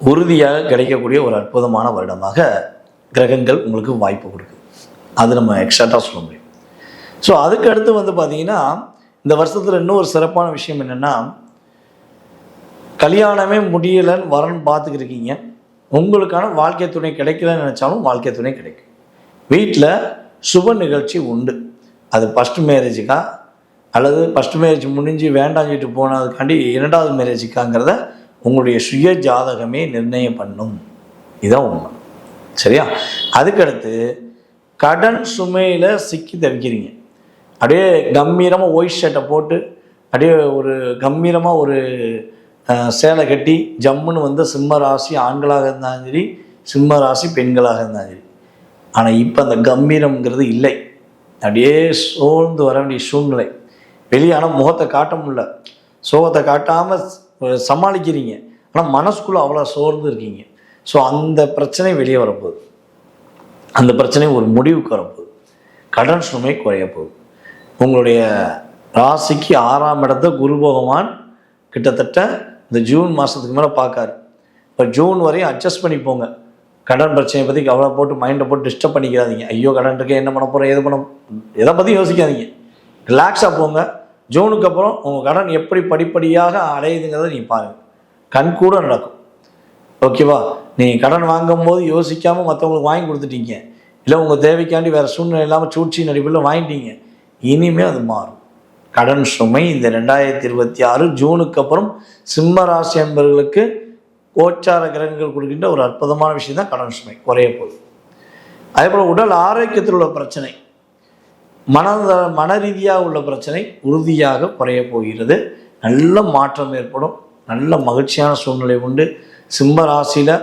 உறுதியாக கிடைக்கக்கூடிய ஒரு அற்புதமான வருடமாக கிரகங்கள் உங்களுக்கு வாய்ப்பு கொடுக்குது. அது நம்ம எக்ஸ்ட்ராட்டாக சொல்ல முடியும். ஸோ அதுக்கு அடுத்து வந்து பார்த்தீங்கன்னா இந்த வருஷத்தில் இன்னொரு சிறப்பான விஷயம் என்னென்னா கல்யாணமே முடியலைன்னு வரணும் பார்த்துக்கிருக்கீங்க உங்களுக்கான வாழ்க்கை துணை கிடைக்கலன்னு நினச்சாலும் வாழ்க்கை துணை கிடைக்கும். வீட்டில் சுப நிகழ்ச்சி உண்டு. அது ஃபஸ்ட் மேரேஜுக்கா அல்லது ஃபஸ்ட் மேரேஜ் முடிஞ்சு வேண்டாம் சொல்லிட்டு போனதுக்காண்டி இரண்டாவது மேரேஜுக்காங்கிறத உங்களுடைய சுய ஜாதகமே நிர்ணயம் பண்ணும். இதான் உண்மை. சரியா? அதுக்கடுத்து கடன் சுமையில் சிக்கி தவிக்கிறீங்க. அப்படியே கம்பீரமாக ஒயிட் ஷர்ட்டை போட்டு அப்படியே ஒரு கம்பீரமாக ஒரு சேலை கட்டி ஜம்முன்னு வந்து சிம்ம ராசி ஆண்களாக இருந்தாலும் சரி சிம்ம ராசி பெண்களாக இருந்தாலும் சரி. ஆனால் இப்போ அந்த கம்பீரம்ங்கிறது இல்லை. அப்படியே சோர்ந்து வர வேண்டிய சூழ்நிலை. வெளியே ஆனால் முகத்தை காட்ட முடியல. சோகத்தை காட்டாமல் சமாளிக்கிறீங்க. ஆனால் மனசுக்குள்ளே அவ்வளோ சோர்ந்து இருக்கீங்க. ஸோ அந்த பிரச்சனை வெளியே வரப்போகுது. அந்த பிரச்சனை ஒரு முடிவுக்கு வரப்போகுது. கடன் சுமை குறைய போகுது. உங்களுடைய ராசிக்கு ஆறாம் இடத்த குரு பகவான் கிட்டத்தட்ட இந்த ஜூன் மாதத்துக்கு மேலே பார்க்காரு. இப்போ ஜூன் வரையும் அட்ஜஸ்ட் பண்ணி போங்க. கடன் பிரச்சனையை பற்றி கவலை போட்டு மைண்டை போட்டு டிஸ்டர்ப் பண்ணிக்கிறாதீங்க ஐயோ கடன் இருக்கே என்ன பண்ண போகிறோம் எது பண்ண எதை பற்றி யோசிக்காதீங்க. ரிலாக்ஸாக போங்க. ஜூனுக்கு அப்புறம் உங்கள் கடன் எப்படி படிப்படியாக அடையுதுங்கிறத நீங்கள் பாருங்கள் கண் கூட நடக்கும். ஓகேவா? நீங்கள் கடன் வாங்கும்போது யோசிக்காமல் மற்றவங்களுக்கு வாங்கி கொடுத்துட்டீங்க. இல்லை உங்கள் தேவைக்காண்டி வேறு சூழ்நிலை இல்லாமல் சூழ்ச்சி நடிப்பில் வாங்கிட்டீங்க. இனிமேல் அது மாறும். கடன் சுமை இந்த ரெண்டாயிரத்தி இருபத்தி ஆறு ஜூனுக்கு அப்புறம் சிம்ம ராசி அன்பர்களுக்கு கோச்சார கிரகங்கள் கொடுக்கின்ற ஒரு அற்புதமான விஷயம் தான் கடன் சுமை. குறைய போகுது அதே போல் உடல் ஆரோக்கியத்தில் உள்ள பிரச்சனை. மன மன ரீதியாக உள்ள பிரச்சனை உறுதியாக குறைய போகிறது. நல்ல மாற்றம் ஏற்படும். நல்ல மகிழ்ச்சியான சூழ்நிலை உண்டு. சிம்ம ராசியில்